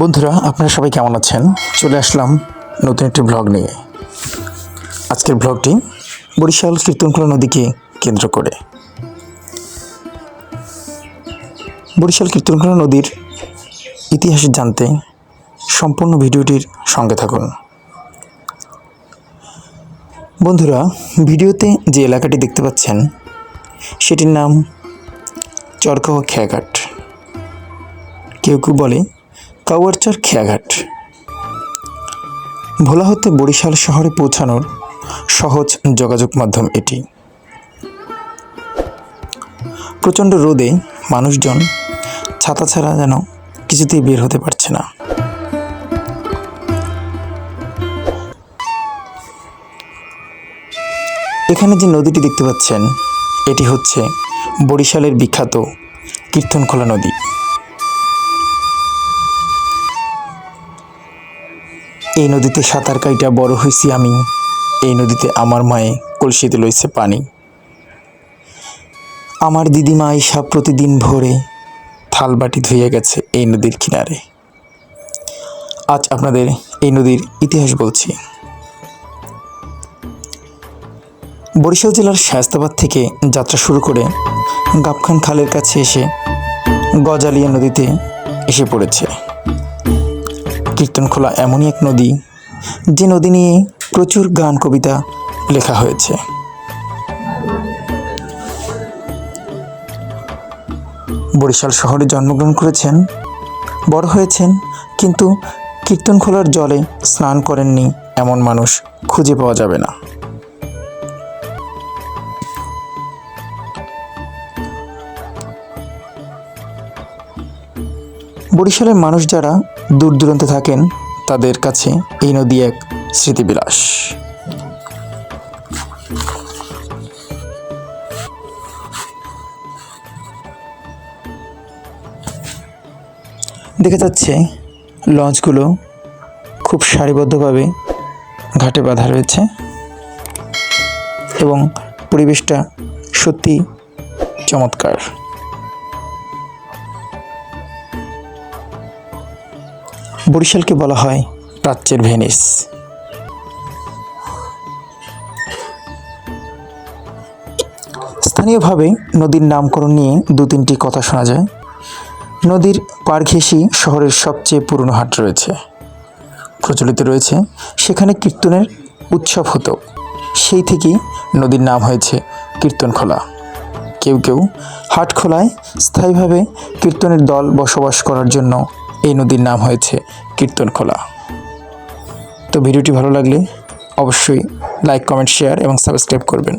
বন্ধুরা, আপনারা সবাই কেমন আছেন? চলে আসলাম নতুন একটি ব্লগ নিয়ে। আজকের ব্লগটি বরিশাল কীর্তনখোলা নদীকে কেন্দ্র করে। বরিশাল কীর্তনখোলা নদীর ইতিহাস জানতে সম্পূর্ণ ভিডিওটির সঙ্গে থাকুন। বন্ধুরা, ভিডিওতে যে এলাকাটি দেখতে পাচ্ছেন, সেটির নাম চরকাওয়া খেয়াঘাট। কেউ কেউ বলে, কাওয়ারচার খেয়াঘাট ভোলা হতে বরিশাল শহরে পৌঁছানোর সহজ যোগাযোগ মাধ্যম এটি। প্রচণ্ড রোদে মানুষজন ছাতা ছাড়া যেন কিছুতেই বের হতে পারছে না। এখানে যে নদীটি দেখতে পাচ্ছেন, এটি হচ্ছে বরিশালের বিখ্যাত কীর্তনখোলা নদী। এই নদীতে সাঁতার কাইটা বড় হয়েছি আমি। এই নদীতে আমার মায়ে কলসিতে লইছে পানি। আমার দিদিমা আইসা প্রতিদিন ভোরে থালবাটি ধুয়ে গেছে এই নদীর কিনারে। আজ আপনাদের এই নদীর ইতিহাস বলছি। বরিশাল জেলার শায়স্তাবাদ থেকে যাত্রা শুরু করে গাবখান খালের কাছে এসে গজালিয়া নদীতে এসে পড়েছে। কীর্তনখোলা এমনই এক নদী, যে নদী নিয়ে প্রচুর গান, কবিতা লেখা হয়েছে। বরিশাল শহরে জন্মগ্রহণ করেছেন, বড় হয়েছেন, কিন্তু কীর্তনখোলার জলে স্নান করেননি এমন মানুষ খুঁজে পাওয়া যাবে না। বরিশালের মানুষ যারা দূর দূরান্তে থাকেন, তাদের কাছে এই নদী এক স্মৃতিবিলাস। দেখা যাচ্ছে, লঞ্চগুলো খুব সারিবদ্ধভাবে ঘাটে বাঁধা রয়েছে এবং পরিবেশটা সত্যি চমৎকার। বরিশালকে বলা হয় প্রাচ্যের ভেনিস। স্থানীয়ভাবে নদীর নামকরণ নিয়ে দু তিনটি কথা শোনা যায়। নদীর পার ঘেঁষি শহরের সবচেয়ে পুরনো হাট রয়েছে। প্রচলিত রয়েছে সেখানে কীর্তনের উৎসব হতো। সেই থেকেই নদীর নাম হয়েছে কীর্তনখোলা। কেউ কেউ হাট খোলায় স্থায়ীভাবে কীর্তনের দল বসবাস করার জন্য এই নদীর নাম হয়েছে কীর্তনখোলা তো ভিডিওটি ভালো লাগলে অবশ্যই লাইক কমেন্ট শেয়ার এবং সাবস্ক্রাইব করবেন।